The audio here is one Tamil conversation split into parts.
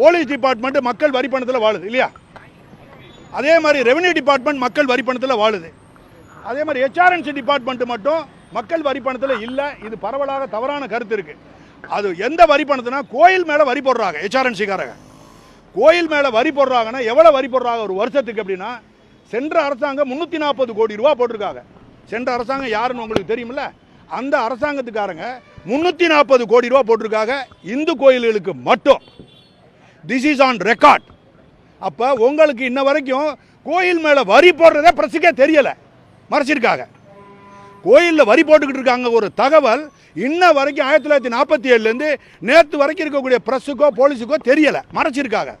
போலீஸ் டிபார்ட்மெண்ட் மக்கள் வரி பணத்தில் வாழுது இல்லையா? அதே மாதிரி ரெவன்யூ டிபார்ட்மெண்ட் மக்கள் வரி பணத்தில் வாழுது. அதே மாதிரி ஹெச்ஆர்என்சி டிபார்ட்மெண்ட் மட்டும் மக்கள் வரி பணத்தில் இல்லை இது பரவலாக தவறான கருத்து இருக்கு. அது எந்த வரி பணத்துனா கோயில் மேலே வரி போடுறாங்க ஹெச்ஆர்என்சிக்காரங்க கோயில் மேலே வரி போடுறாங்கன்னா எவ்வளோ வரி போடுறாங்க ஒரு வருஷத்துக்கு அப்படின்னா சென்ற அரசாங்கம் முந்நூற்றி நாற்பது கோடி ரூபா போட்டிருக்காங்க. சென்ற அரசாங்கம் யாருன்னு உங்களுக்கு தெரியுமில்ல? அந்த அரசாங்கத்துக்காரங்க முந்நூற்றி நாற்பது கோடி ரூபா போட்டிருக்காங்க. இந்து கோயில்களுக்கு மட்டும். திஸ் இஸ் ஆன் ரெக்கார்ட் அப்போ உங்களுக்கு இன்ன வரைக்கும் கோயில் மேலே வரி போடுறதே பிரஸுக்கே தெரியலை. மறைச்சிருக்காங்க. கோயிலில் வரி போட்டுக்கிட்டு இருக்காங்க ஒரு தகவல் இன்ன வரைக்கும் ஆயிரத்தி தொள்ளாயிரத்தி நாற்பத்தி ஏழுலேருந்து நேற்று வரைக்கும் இருக்கக்கூடிய ப்ரெஸ்ஸுக்கோ போலீஸுக்கோ தெரியலை. மறைச்சிருக்காங்க.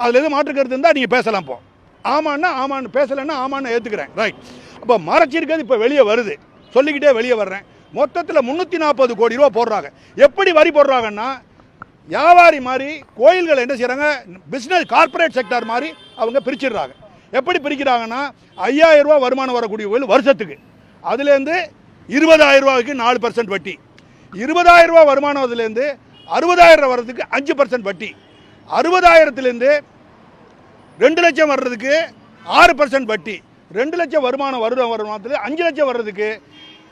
அதில் எதுவும் மாற்று கருத்து இருந்தால் நீங்கள் பேசலாம் போ. ஆமான்னா ஆமான்னு பேசலைன்னா ஆமான்னு ஏற்றுக்கிறேன் ரைட் அப்போ மறைச்சிருக்கிறது இப்போ வெளியே வருது. சொல்லிக்கிட்டே வெளியே வர்றேன். மொத்தத்தில் முந்நூற்றி நாற்பது கோடி ரூபா போடுறாங்க. எப்படி வரி போடுறாங்கன்னா வியாபாரி மாதிரி கோயில்கள் என்ன செய்கிறாங்க பிஸ்னஸ் கார்ப்பரேட் செக்டார் மாதிரி அவங்க பிரிச்சிடுறாங்க. எப்படி பிரிக்கிறாங்கன்னா ஐயாயிரம் ரூபா வருமானம் வரக்கூடிய கோயில் வருஷத்துக்கு. அதுலேருந்து இருபதாயிரம் ரூபாய்க்கு நாலு பர்சன்ட் வட்டி. இருபதாயிரம் ரூபா வருமானம் அதுலேருந்து அறுபதாயிரம் வர்றதுக்கு அஞ்சு பர்சன்ட் வட்டி. அறுபதாயிரத்துலேருந்து ரெண்டு லட்சம் வர்றதுக்கு ஆறு பர்சன்ட் வட்டி. ரெண்டு லட்சம் வருமானம் வருட வருமானத்தில் அஞ்சு லட்சம் வர்றதுக்கு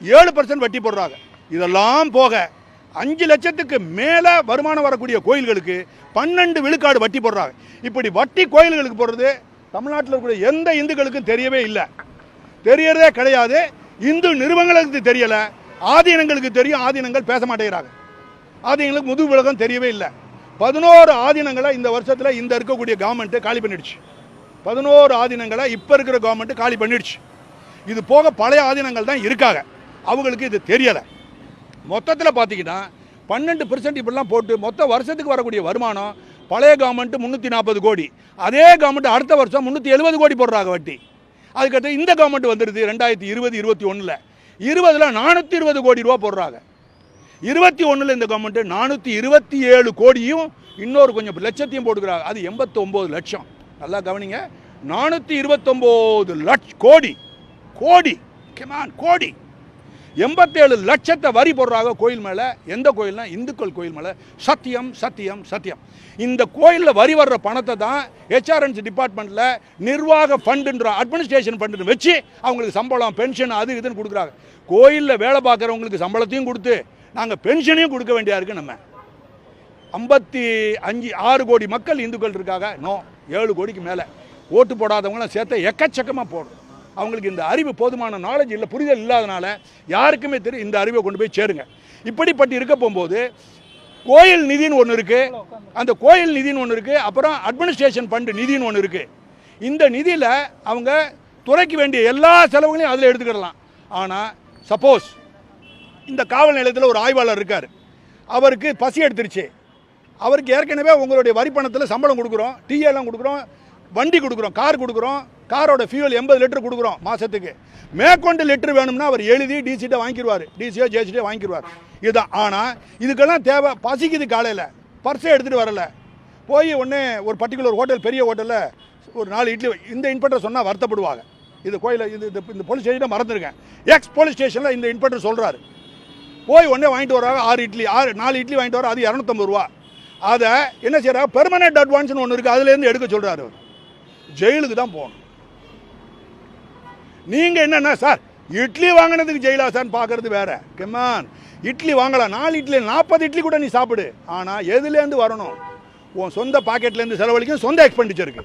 ஏழு பர்சன்ட் வட்டி போடுறாங்க. இதெல்லாம் போக அஞ்சு லட்சத்துக்கு மேலே வருமானம் வரக்கூடிய கோயில்களுக்கு பன்னெண்டு விழுக்காடு வட்டி போடுறாங்க. இப்படி வட்டி கோயில்களுக்கு போடுறது தமிழ்நாட்டில் இருக்கக்கூடிய எந்த இந்துக்களுக்கும் தெரியவே இல்லை. தெரியறதே கிடையாது. இந்து நிறுவனங்களுக்கு தெரியலை. ஆதீனங்களுக்கு தெரியும். ஆதீனங்கள் பேச மாட்டேங்கிறாங்க. ஆதீனங்களுக்கு முதுகு விலகம் தெரியவே இல்லை. பதினோரு ஆதீனங்களை இந்த வருஷத்தில் இந்த இருக்கக்கூடிய கவர்மெண்ட்டு காலி பண்ணிடுச்சு. பதினோரு ஆதீனங்களை இப்போ இருக்கிற கவர்மெண்ட்டு காலி பண்ணிடுச்சு. இது போக பழைய ஆதீனங்கள் தான் இருக்காங்க. அவங்களுக்கு இது தெரியலை. மொத்தத்தில் பார்த்தீங்கன்னா பன்னெண்டு பெர்சன்ட் இப்படிலாம் போட்டு மொத்த வருஷத்துக்கு வரக்கூடிய வருமானம் பழைய கவர்மெண்ட்டு முந்நூற்றி நாற்பது கோடி. அதே கவர்மெண்ட் அடுத்த வருஷம் முந்நூற்றி எழுபது கோடி போடுறாங்க வட்டி. அதுக்கடுத்து இந்த கவர்மெண்ட் வந்துடுது ரெண்டாயிரத்தி இருபது இருபத்தி ஒன்றில் இருபதில் நானூற்றி இருபது கோடி ரூபா போடுறாங்க. இருபத்தி ஒன்றில் இந்த கவர்மெண்ட்டு நானூற்றி இருபத்தி ஏழு கோடியும் இன்னொரு கொஞ்சம் லட்சத்தையும் போட்டுக்கிறாங்க அது எண்பத்தொம்போது லட்சம். நல்லா கவனிங்க. நானூற்றி இருபத்தொம்போது லட்ச கோடி. கோடி. கெமான் கோடி. எண்பத்தேழு லட்சத்தை வரி போடுறாங்க கோயில் மேலே. எந்த கோயில்னா? இந்துக்கள் கோயில் மேலே. சத்தியம் சத்தியம் சத்தியம். இந்த கோயிலில் வரி வர்ற பணத்தை தான் ஹெச்ஆர்என்சி டிபார்ட்மெண்ட்டில் நிர்வாக ஃபண்டுன்ற அட்மினிஸ்ட்ரேஷன் ஃபண்டுன்னு வச்சு அவங்களுக்கு சம்பளம் பென்ஷன் அது இதுன்னு கொடுக்குறாங்க. கோயிலில் வேலை பார்க்குறவங்களுக்கு சம்பளத்தையும் கொடுத்து நாங்கள் பென்ஷனையும் கொடுக்க வேண்டியா இருக்குது நம்ம. ஐம்பத்தி அஞ்சு ஆறு கோடி மக்கள் இந்துக்கள் இருக்காங்க. நோ ஏழு கோடிக்கு மேலே. ஓட்டு போடாதவங்களாம் சேர்த்து எக்கச்சக்கமாக போடும். அவங்களுக்கு இந்த அறிவு போதுமான நாலேஜ் இல்லை புரிதல் இல்லாதனால யாருக்குமே தெரியும் இந்த அறிவை கொண்டு போய் சேருங்க. இப்படிப்பட்டு இருக்க போகும்போது கோயில் நிதின்னு ஒன்று இருக்குது அந்த கோயில் நிதின்னு ஒன்று இருக்குது அப்புறம் அட்மினிஸ்ட்ரேஷன் ஃபண்டு நிதின்னு ஒன்று இருக்குது இந்த நிதியில் அவங்க துறைக்கு வேண்டிய எல்லா செலவுகளையும் அதில் எடுத்துக்கிடலாம். ஆனால் சப்போஸ் இந்த காவல் நிலையத்தில் ஒரு ஆய்வாளர் இருக்கார். அவருக்கு பசி எடுத்துருச்சு. அவருக்கு ஏற்கனவே உங்களுடைய வரி பணத்தில் சம்பளம் கொடுக்குறோம் டீ எல்லாம் கொடுக்குறோம். வண்டி கொடுக்குறோம் கார் கொடுக்குறோம் காரோட ஃபியூல் எண்பது லிட்டர் கொடுக்குறோம் மாதத்துக்கு மேற்கொண்டு லிட்டர் வேணும்னா அவர் எழுதி டிசிட்டை வாங்கிடுவார் டிசியோ ஜேசிட்டோ வாங்கிடுவார் இதுதான் ஆனால் இதுக்கெல்லாம் தேவை பசிக்குது காலையில். பர்ஸை எடுத்துகிட்டு வரல. போய் உடனே ஒரு பர்டிகுலர் ஹோட்டல் பெரிய ஹோட்டலில் ஒரு நாலு இட்லி இந்த இன்ஸ்பெக்டர் சொன்னால் வருத்தப்படுவாங்க. இது கோயிலில் இது இந்த போலீஸ் ஸ்டேஷனை மறந்துருக்கேன். எக்ஸ் போலீஸ் ஸ்டேஷனில் இந்த இன்வெர்ட்டர் சொல்கிறாரு போய் ஒன்றே வாங்கிட்டு வராங்க ஆறு இட்லி ஆறு நாலு இட்லி வாங்கிட்டு வர அது இரநூத்தம்பது ரூபா. அதை என்ன செய்கிறாங்க பெர்மனெண்ட் அட்வான்ஸ்னு ஒன்று இருக்குது அதுலேருந்து எடுக்க சொல்கிறாரு அவர். ஜெயிலுக்கு தான் போகணும். நீங்கள் என்னென்ன சார் இட்லி வாங்கினதுக்கு ஜெயிலா சார் பார்க்கறது வேற. கெமான் இட்லி வாங்கலாம். நாலு இட்லி நாற்பது இட்லி கூட நீ சாப்பிடு. ஆனால் எதுலேருந்து வரணும்? உன் சொந்த பாக்கெட்லேருந்து செலவழிக்கும் சொந்த எக்ஸ்பெண்டிச்சருக்கு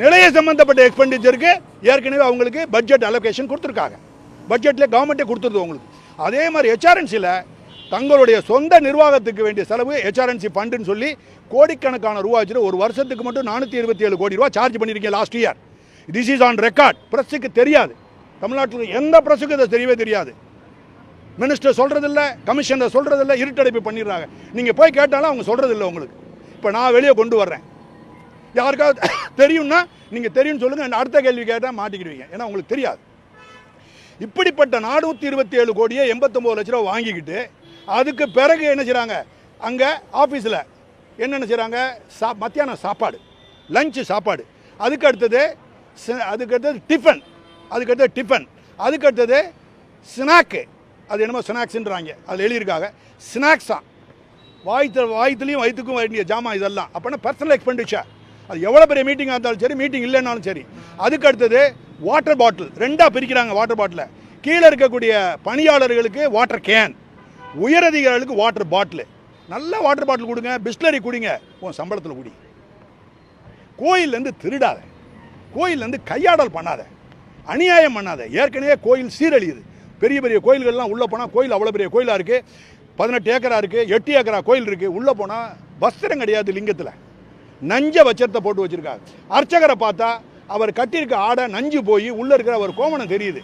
நிலைய சம்பந்தப்பட்ட எக்ஸ்பெண்டிச்சருக்கு ஏற்கனவே அவங்களுக்கு பட்ஜெட் அலோகேஷன் கொடுத்துருக்காங்க. பட்ஜெட்டில் கவர்மெண்ட்டே கொடுத்துருது உங்களுக்கு. அதே மாதிரி ஹெச்ஆர்என்சியில் தங்களுடைய சொந்த நிர்வாகத்துக்கு வேண்டிய செலவு ஹெச்ஆர்என்சி ஃபண்டுன்னு சொல்லி கோடிக்கணக்கான ரூபா வச்சுட்டு ஒரு வருஷத்துக்கு மட்டும் நானூற்றி இருபத்தி ஏழு கோடி ரூபா சார்ஜ் பண்ணியிருக்கீங்க last year this is on record ப்ரெஸ்ஸுக்கு தெரியாது. தமிழ்நாட்டில் எந்த ப்ரெஸ்ஸுக்கும் இதை தெரியவே தெரியாது. மினிஸ்டர் சொல்கிறதில்ல கமிஷனர் சொல்கிறதில்ல இருட்டடைப்பு பண்ணிடுறாங்க. நீங்கள் போய் கேட்டாலும் அவங்க சொல்கிறதில்ல உங்களுக்கு. இப்போ நான் வெளியே கொண்டு வர்றேன். யாருக்காவது தெரியும்னா நீங்கள் தெரியும்னு சொல்லுங்கள் அடுத்த கேள்வி கேட்டால் மாட்டிக்கிடுவீங்க. ஏன்னா உங்களுக்கு தெரியாது. இப்படிப்பட்ட நானூற்றி இருபத்தி ஏழு கோடியே எண்பத்தொம்போது லட்ச ரூபா வாங்கிக்கிட்டு அதுக்கு பிறகு என்ன செய்கிறாங்க அங்கே ஆஃபீஸில் என்னென்ன செய்கிறாங்க சா மத்தியானம் சாப்பாடு லஞ்சு சாப்பாடு. அதுக்கு அடுத்தது அதுக்கு அடுத்தது டிஃபன் அதுக்கு அடுத்தது டிஃபன் அதுக்கு அடுத்தது ஸ்நாக்கு அது என்னமோ ஸ்நாக்ஸுன்றாங்க அதில் எழுதியிருக்காங்க. ஸ்நாக்ஸா வாய்த்து வாய்த்துலேயும் வயிற்றுக்கும் வேண்டிய ஜாமான் இதெல்லாம். அப்போனா பர்சனல் எக்ஸ்பெண்டிச்சர் அது எவ்வளோ பெரிய மீட்டிங்காக இருந்தாலும் சரி மீட்டிங் இல்லைனாலும் சரி. அதுக்கு அடுத்தது வாட்டர் பாட்டில் ரெண்டாக பிரிக்கிறாங்க வாட்டர் பாட்டிலை கீழே இருக்கக்கூடிய பணியாளர்களுக்கு வாட்டர் கேன் உயரதிகாரிகளுக்கு வாட்டர் பாட்டில் நல்ல வாட்டர் பாட்டில் கொடுங்க பிஸ்லரி குடிங்க உன் சம்பளத்தில் குடி. கோயில்லேருந்து திருடாத. கோயிலேருந்து கையாடல் பண்ணாத. அநியாயம் பண்ணாத. ஏற்கனவே கோயில் சீரழியுது. பெரிய பெரிய கோயில்கள்லாம் உள்ளே போனால் கோயில் அவ்வளோ பெரிய கோயிலாக இருக்குது பதினெட்டு ஏக்கரா இருக்குது எட்டு ஏக்கரா கோயில் இருக்குது உள்ளே போனால் வஸ்திரம் கிடையாது லிங்கத்தில். நஞ்ச வச்சரத்தை போட்டு வச்சுருக்காங்க. அர்ச்சகரை பார்த்தா அவர் கட்டியிருக்க ஆடை நஞ்சு போய் உள்ளே இருக்கிற ஒரு கோமணம் தெரியுது.